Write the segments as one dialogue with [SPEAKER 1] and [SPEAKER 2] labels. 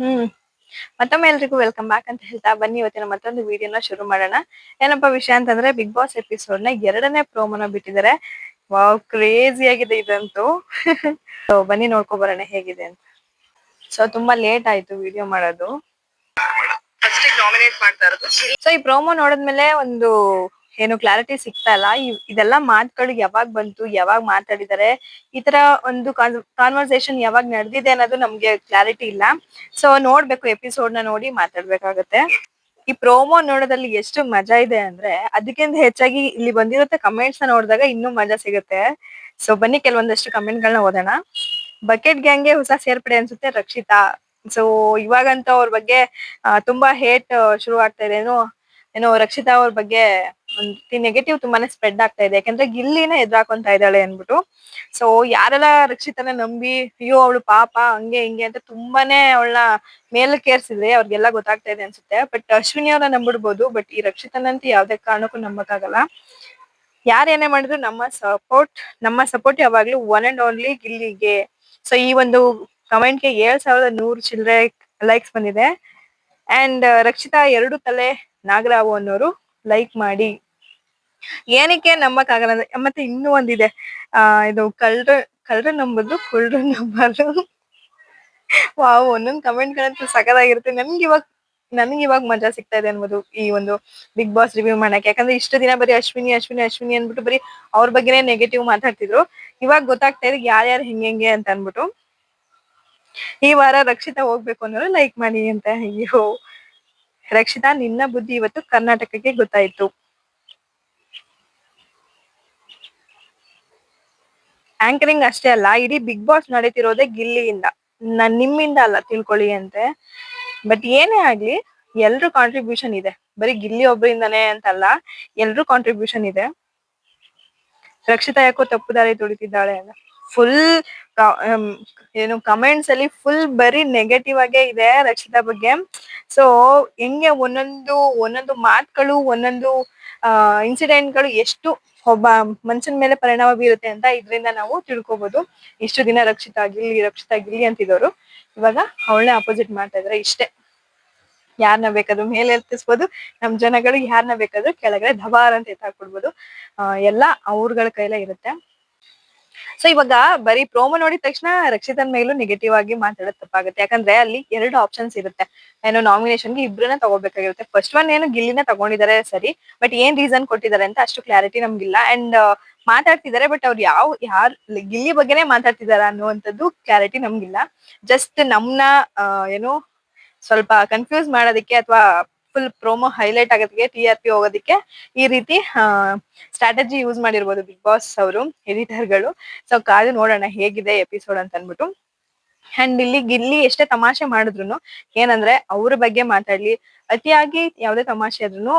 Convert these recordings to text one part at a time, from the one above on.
[SPEAKER 1] ಹ್ಮ್. ಮತ್ತೊಮ್ಮೆ ಎಲ್ರಿಗೂ welcome back ಅಂತ ಹೇಳ್ತಾ ಬನ್ನಿ. ಇವತ್ತಿನ ಮತ್ತೊಂದು ವಿಡಿಯೋನ ಶುರು ಮಾಡೋಣ. ಏನಪ್ಪಾ ವಿಷಯ ಅಂತಂದ್ರೆ ಬಿಗ್ ಬಾಸ್ ಎಪಿಸೋಡ್ನ ಎರಡನೇ ಪ್ರೋಮೋನ ಬಿಟ್ಟಿದ್ದಾರೆ. ವಾವ್ ಕ್ರೇಜಿ ಆಗಿದೆ ಇದಂತೂ. ಸೊ ಬನ್ನಿ ನೋಡ್ಕೊ ಬರೋಣ ಹೇಗಿದೆ ಅಂತ. ಸೊ ತುಂಬಾ ಲೇಟ್ ಆಯ್ತು ವಿಡಿಯೋ ಮಾಡೋದು. ನಾಮಿನೇಟ್ ಮಾಡ್ತಾ ಇರೋದು. ಸೊ ಈ ಪ್ರೋಮೋ ನೋಡಿದ್ಮೇಲೆ ಒಂದು ಏನು ಕ್ಲಾರಿಟಿ ಸಿಗ್ತಾ ಇಲ್ಲ. ಇದೆಲ್ಲ ಮಾತುಗಳು ಯಾವಾಗ ಬಂತು, ಯಾವಾಗ ಮಾತಾಡಿದ್ದಾರೆ ಈ ತರ ಒಂದು ಕಾನ್ವರ್ಸೇಷನ್ ಯಾವಾಗ ನಡೆದಿದೆ ಅನ್ನೋದು ನಮ್ಗೆ ಕ್ಲಾರಿಟಿ ಇಲ್ಲ. ಸೊ ನೋಡ್ಬೇಕು ಎಪಿಸೋಡ್ನ ನೋಡಿ ಮಾತಾಡ್ಬೇಕಾಗತ್ತೆ. ಈ ಪ್ರೋಮೋ ನೋಡೋದಲ್ಲಿ ಎಷ್ಟು ಮಜಾ ಇದೆ ಅಂದ್ರೆ, ಅದಕ್ಕಿಂತ ಹೆಚ್ಚಾಗಿ ಇಲ್ಲಿ ಬಂದಿರುತ್ತೆ ಕಮೆಂಟ್ಸ್ನ ನೋಡಿದಾಗ ಇನ್ನೂ ಮಜಾ ಸಿಗುತ್ತೆ. ಸೊ ಬನ್ನಿ ಕೆಲವೊಂದಷ್ಟು ಕಮೆಂಟ್ ಗಳನ್ನ ಓದೋಣ. ಬಕೆಟ್ ಗ್ಯಾಂಗ್ಗೆ ಹೊಸ ಸೇರ್ಪಡೆ ಅನ್ಸುತ್ತೆ ರಕ್ಷಿತಾ. ಸೊ ಇವಾಗಂತೂ ಅವ್ರ ಬಗ್ಗೆ ತುಂಬಾ ಹೇಟ್ ಶುರು ಆಗ್ತಾ ಇದೆ. ಏನೋ ಏನೋ ರಕ್ಷಿತಾ ಅವ್ರ ಬಗ್ಗೆ ನೆಗೆಟಿವ್ ತುಂಬಾನೇ ಸ್ಪ್ರೆಡ್ ಆಗ್ತಾ ಇದೆ. ಯಾಕಂದ್ರೆ ಗಿಲ್ಲಿನ ಎದುರಾಕೊಂತ ಇದ್ದಾಳೆ ಅನ್ಬಿಟ್ಟು ಸೊ ಯಾರೆಲ್ಲ ರಕ್ಷಿತನ ನಂಬಿ, ಅಯ್ಯೋ, ಅವಳು ಪಾಪ, ಹಂಗೆ, ಹಿಂಗೆ ಅಂತ ತುಂಬಾನೇ ಅವಳನ್ನ ಮೇಲೆ ಕೇರ್ಸಿದ್ರೆ ಅವ್ರಿಗೆಲ್ಲ ಗೊತ್ತಾಗ್ತಾ ಇದೆ ಅನ್ಸುತ್ತೆ. ಬಟ್ ಅಶ್ವಿನಿ ಅವ್ರನ್ನ ನಂಬಿಡ್ಬೋದು. ಬಟ್ ಈ ರಕ್ಷಿತನಂತೂ ಯಾವ್ದೇ ಕಾರಣಕ್ಕೂ ನಂಬಕ್ಕಾಗಲ್ಲ. ಯಾರೇನೇ ಮಾಡಿದ್ರು ನಮ್ಮ ಸಪೋರ್ಟ್ ನಮ್ಮ ಸಪೋರ್ಟ್ ಯಾವಾಗ್ಲೂ ಒನ್ ಅಂಡ್ ಓನ್ಲಿ ಗಿಲ್ಲಿಗೆ. ಸೊ ಈ ಒಂದು ಕಮೆಂಟ್ಗೆ ಏಳ್ ಸಾವಿರದ ನೂರು ಚಿಲ್ಲರೆ ಲೈಕ್ಸ್ ಬಂದಿದೆ. ಅಂಡ್ ರಕ್ಷಿತಾ ಎರಡು ತಲೆ ನಾಗರಾವು ಅನ್ನೋರು ಲೈಕ್ ಮಾಡಿ. ಏನಕ್ಕೆ ನಂಬಕ್ ಆಗಲ್ಲ ಮತ್ತೆ ಇನ್ನೂ ಒಂದಿದೆ. ಆ, ಇದು ಕಳ್ರ ಕಳ್ರ ನಂಬುದು ಕುಳ್ರ ನಂಬಲು. ವಾವ್, ಒಂದೊಂದು ಕಮೆಂಟ್ ಗಳಂತೂ ಸಖತ್ತಾಗಿರುತ್ತೆ. ನನ್ಗೆ ಇವಾಗ ನನ್ಗೆ ಇವಾಗ ಮಜಾ ಸಿಗ್ತಾ ಇದೆ ಅನ್ಬೋದು ಈ ಒಂದು ಬಿಗ್ ಬಾಸ್ ರಿವ್ಯೂ ಮಾಡಕ್ಕೆ. ಯಾಕಂದ್ರೆ ಇಷ್ಟು ದಿನ ಬರೀ ಅಶ್ವಿನಿ ಅಶ್ವಿನಿ ಅಶ್ವಿನಿ ಅನ್ಬಿಟ್ಟು ಬರೀ ಅವ್ರ ಬಗ್ಗೆನೇ ನೆಗೆಟಿವ್ ಮಾತಾಡ್ತಿದ್ರು. ಇವಾಗ ಗೊತ್ತಾಗ್ತಾ ಇದೆ ಯಾರ್ಯಾರು ಹೆಂಗೆ ಹೆಂಗೆ ಅಂತ ಅನ್ಬಿಟ್ಟು ಈ ವಾರ ರಕ್ಷಿತಾ ಹೋಗ್ಬೇಕು ಅನ್ನೋರು ಲೈಕ್ ಮಾಡಿ ಅಂತ. ಅಯ್ಯೋ. ರಕ್ಷಿತಾ, ನಿನ್ನ ಬುದ್ಧಿ ಇವತ್ತು ಕರ್ನಾಟಕಕ್ಕೆ ಗೊತ್ತಾಯ್ತು. ಆಂಕರಿಂಗ್ ಅಷ್ಟೇ ಅಲ್ಲ, ಇಡೀ ಬಿಗ್ ಬಾಸ್ ನಡೀತಿರೋದೇ ಗಿಲ್ಲಿಯಿಂದ. ನಾನ್ ನಿಮ್ಮಿಂದ ಅಲ್ಲ, ತಿಳ್ಕೊಳ್ಳಿ ಅಂತೆ. ಬಟ್ ಏನೇ ಆಗ್ಲಿ, ಎಲ್ರು ಕಾಂಟ್ರಿಬ್ಯೂಷನ್ ಇದೆ. ಬರೀ ಗಿಲ್ಲಿ ಒಬ್ಬರಿಂದಾನೇ ಅಂತಲ್ಲ, ಎಲ್ರು ಕಾಂಟ್ರಿಬ್ಯೂಷನ್ ಇದೆ. ರಕ್ಷಿತಾ ಯಾಕೋ ತಪ್ಪು ದಾರಿ ತುಳಿತಿದ್ದಾಳೆ ಅಂತ. ಫುಲ್ ಏನು ಕಮೆಂಟ್ಸ್ ಅಲ್ಲಿ ಫುಲ್ ಬರೀ ನೆಗೆಟಿವ್ ಆಗೇ ಇದೆ ರಕ್ಷಿತಾ ಬಗ್ಗೆ. ಸೊ ಹೆಂಗೆ ಒಂದೊಂದು ಒಂದೊಂದು ಮಾತುಗಳು ಒಂದೊಂದು ಇನ್ಸಿಡೆಂಟ್ಗಳು ಎಷ್ಟು ಒಬ್ಬ ಮನುಷ್ಯನ ಮೇಲೆ ಪರಿಣಾಮ ಬೀರುತ್ತೆ ಅಂತ ಇದರಿಂದ ನಾವು ತಿಳ್ಕೊಬಹುದು ಇಷ್ಟು ದಿನ ರಕ್ಷಿತ ಆಗಿರ್ಲಿ ರಕ್ಷಿತ ಆಗಿರ್ಲಿ ಅಂತಿದವರು ಇವಾಗ ಅವಳನ್ನೇ ಅಪೋಸಿಟ್ ಮಾಡ್ತಾ ಇದಾರೆ ಇಷ್ಟೇ. ಯಾರನ್ನ ಬೇಕಾದ್ರೂ ಮೇಲೆ ಎತ್ತಿಸ್ಬೋದು. ನಮ್ ಜನಗಳು ಯಾರನ್ನ ಬೇಕಾದ್ರೂ ಕೆಳಗಡೆ ಧಬಾರ್ ಅಂತ ಎತ್ತಾಕ್ಬಿಡ್ಬೋದು. ಆ, ಎಲ್ಲ ಅವ್ರಗಳ ಕೈಲೇ ಇರುತ್ತೆ. ಸೊ ಇವಾಗ ಬರೀ ಪ್ರೋಮೋ ನೋಡಿದ ತಕ್ಷಣ ರಕ್ಷಿತನ್ ಮೇಲೂ ನೆಗೆಟಿವ್ ಆಗಿ ಮಾತಾಡೋದು ತಪ್ಪಾಗುತ್ತೆ. ಯಾಕಂದ್ರೆ ಅಲ್ಲಿ ಎರಡು ಆಪ್ಷನ್ಸ್ ಇರುತ್ತೆ. ಏನೋ ನಾಮಿನೇಷನ್ಗೆ ಇಬ್ಬರನ್ನ ತಗೋಬೇಕಾಗಿರುತ್ತೆ. ಫಸ್ಟ್ ಒನ್ ಏನು ಗಿಲ್ಲಿನ ತಗೊಂಡಿದ್ದಾರೆ ಸರಿ. ಬಟ್ ಏನ್ ರೀಸನ್ ಕೊಟ್ಟಿದ್ದಾರೆ ಅಂತ ಅಷ್ಟು ಕ್ಲಾರಿಟಿ ನಮ್ಗಿಲ್ಲ. ಅಂಡ್ ಮಾತಾಡ್ತಿದ್ದಾರೆ ಬಟ್ ಅವ್ರು ಯಾವ, ಯಾರ್ ಗಿಲ್ಲಿ ಬಗ್ಗೆನೇ ಮಾತಾಡ್ತಿದಾರ ಅನ್ನುವಂಥದ್ದು ಕ್ಲಾರಿಟಿ ನಮ್ಗಿಲ್ಲ. ಜಸ್ಟ್ ನಮ್ನ ಏನು ಸ್ವಲ್ಪ ಕನ್ಫ್ಯೂಸ್ ಮಾಡೋದಕ್ಕೆ ಅಥವಾ ಫುಲ್ ಪ್ರೋಮೋ ಹೈಲೈಟ್ ಆಗೋದಕ್ಕೆ ಟಿ ಆರ್ ಪಿ ಹೋಗೋದಕ್ಕೆ ಈ ರೀತಿ ಸ್ಟ್ರಾಟಜಿ ಯೂಸ್ ಮಾಡಿರ್ಬೋದು ಬಿಗ್ ಬಾಸ್ ಅವರು ಎಡಿಟರ್ಗಳು ಸೊ ಕಾದು ನೋಡೋಣ ಹೇಗಿದೆ ಎಪಿಸೋಡ್ ಅಂತ ಅನ್ಬಿಟ್ಟು ಅಂಡ್ ಇಲ್ಲಿ ಗಿಲ್ಲಿ ಎಷ್ಟೇ ತಮಾಷೆ ಮಾಡಿದ್ರು ಏನಂದ್ರೆ ಅವ್ರ ಬಗ್ಗೆ ಮಾತಾಡ್ಲಿ. ಅತಿಯಾಗಿ ಯಾವ್ದೇ ತಮಾಷೆ ಆದ್ರೂ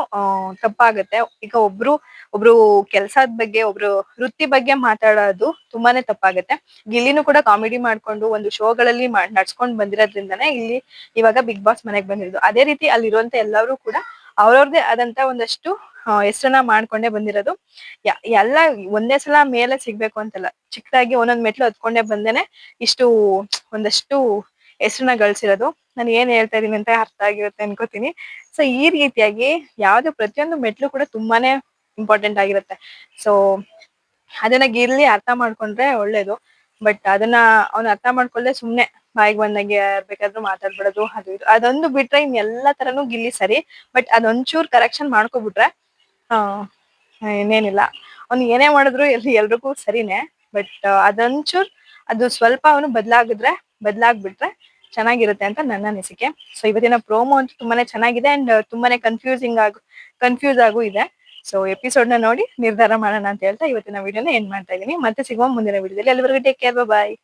[SPEAKER 1] ತಪ್ಪಾಗತ್ತೆ. ಈಗ ಒಬ್ರು ಒಬ್ರು ಕೆಲ್ಸದ ಬಗ್ಗೆ, ಒಬ್ರು ವೃತ್ತಿ ಬಗ್ಗೆ ಮಾತಾಡೋದು ತುಂಬಾನೇ ತಪ್ಪಾಗತ್ತೆ. ಗಿಲ್ಲಿನೂ ಕೂಡ ಕಾಮಿಡಿ ಮಾಡ್ಕೊಂಡು ಒಂದು ಶೋಗಳಲ್ಲಿ ನಡ್ಸ್ಕೊಂಡ್ ಬಂದಿರೋದ್ರಿಂದನೇ ಇಲ್ಲಿ ಇವಾಗ ಬಿಗ್ ಬಾಸ್ ಮನೆಗ್ ಬಂದಿರೋದು. ಅದೇ ರೀತಿ ಅಲ್ಲಿರುವಂತ ಎಲ್ಲರೂ ಕೂಡ ಅವ್ರವ್ರದೇ ಆದಂತ ಒಂದಷ್ಟು ಹೆಸರನ್ನ ಮಾಡ್ಕೊಂಡೇ ಬಂದಿರೋದು. ಎಲ್ಲ ಒಂದೇ ಸಲ ಮೇಲೆ ಸಿಗ್ಬೇಕು ಅಂತಲ್ಲ. ಚಿಕ್ಕದಾಗಿ ಒಂದೊಂದ್ ಮೆಟ್ಲು ಹತ್ಕೊಂಡೇ ಬಂದೇನೆ ಇಷ್ಟು, ಒಂದಷ್ಟು ಹೆಸರನ್ನ ಗಳಿಸಿರೋದು. ನಾನು ಏನ್ ಹೇಳ್ತಾ ಇದೀನಿ ಅಂತ ಅರ್ಥ ಆಗಿರುತ್ತೆ ಅನ್ಕೋತೀನಿ. ಸೊ ಈ ರೀತಿಯಾಗಿ ಯಾವ್ದು ಪ್ರತಿಯೊಂದು ಮೆಟ್ಲು ಕೂಡ ತುಂಬಾನೇ ಇಂಪಾರ್ಟೆಂಟ್ ಆಗಿರುತ್ತೆ. ಸೊ ಅದನ್ನ ಗಿರ್ಲಿ ಅರ್ಥ ಮಾಡ್ಕೊಂಡ್ರೆ ಒಳ್ಳೇದು. ಬಟ್ ಅದನ್ನ ಅವ್ನ ಅರ್ಥ ಮಾಡ್ಕೊಳ್ಳದೆ ಸುಮ್ನೆ ಬಾಯಿಗೆ ಬಂದಂಗೆ ಬೇಕಾದ್ರೂ ಮಾತಾಡ್ಬಿಡೋದು, ಅದು ಇದು. ಅದೊಂದು ಬಿಟ್ರೆ ಇನ್ ಎಲ್ಲಾ ತರನು ಗಿಲ್ಲಿ ಸರಿ, ಬಟ್ ಅದೊಂಚೂರ್ ಕರೆಕ್ಷನ್ ಮಾಡ್ಕೊಬಿಟ್ರೆ, ಆ, ಇನ್ನೇನಿಲ್ಲ. ಅವ್ನು ಏನೇ ಮಾಡಿದ್ರು ಎಲ್ಲಿ ಎಲ್ರಿಗೂ ಸರಿನೇ, ಬಟ್ ಅದೊಂಚೂರ್ ಅದು ಸ್ವಲ್ಪ ಅವನು ಬದ್ಲಾಗಿದ್ರೆ, ಬದ್ಲಾಗ್ಬಿಟ್ರೆ ಚೆನ್ನಾಗಿರುತ್ತೆ ಅಂತ ನನ್ನ ಅನಿಸಿಕೆ. ಸೊ ಇವತ್ತಿನ ಪ್ರೋಮೋ ಅಂತೂ ತುಂಬಾನೇ ಚೆನ್ನಾಗಿದೆ ಅಂಡ್ ತುಂಬಾನೇ ಕನ್ಫ್ಯೂಸಿಂಗ್ ಆಗು ಕನ್ಫ್ಯೂಸ್ ಆಗು ಇದೆ. ಸೊ ಎಪಿಸೋಡ್ನ ನೋಡಿ ನಿರ್ಧಾರ ಮಾಡೋಣ ಅಂತ ಹೇಳ್ತಾ ಇವತ್ತಿನ ವಿಡಿಯೋನ ಏನ್ ಮಾಡ್ತಾ ಇದೀನಿ ಮತ್ತೆ ಸಿಗುವ ಮುಂದಿನ ವಿಡಿಯೋದಲ್ಲಿ ಅಲ್ಲಿವರೆಗೂ ಟೇಕ್ ಕೇರ್ ಬಾಯ್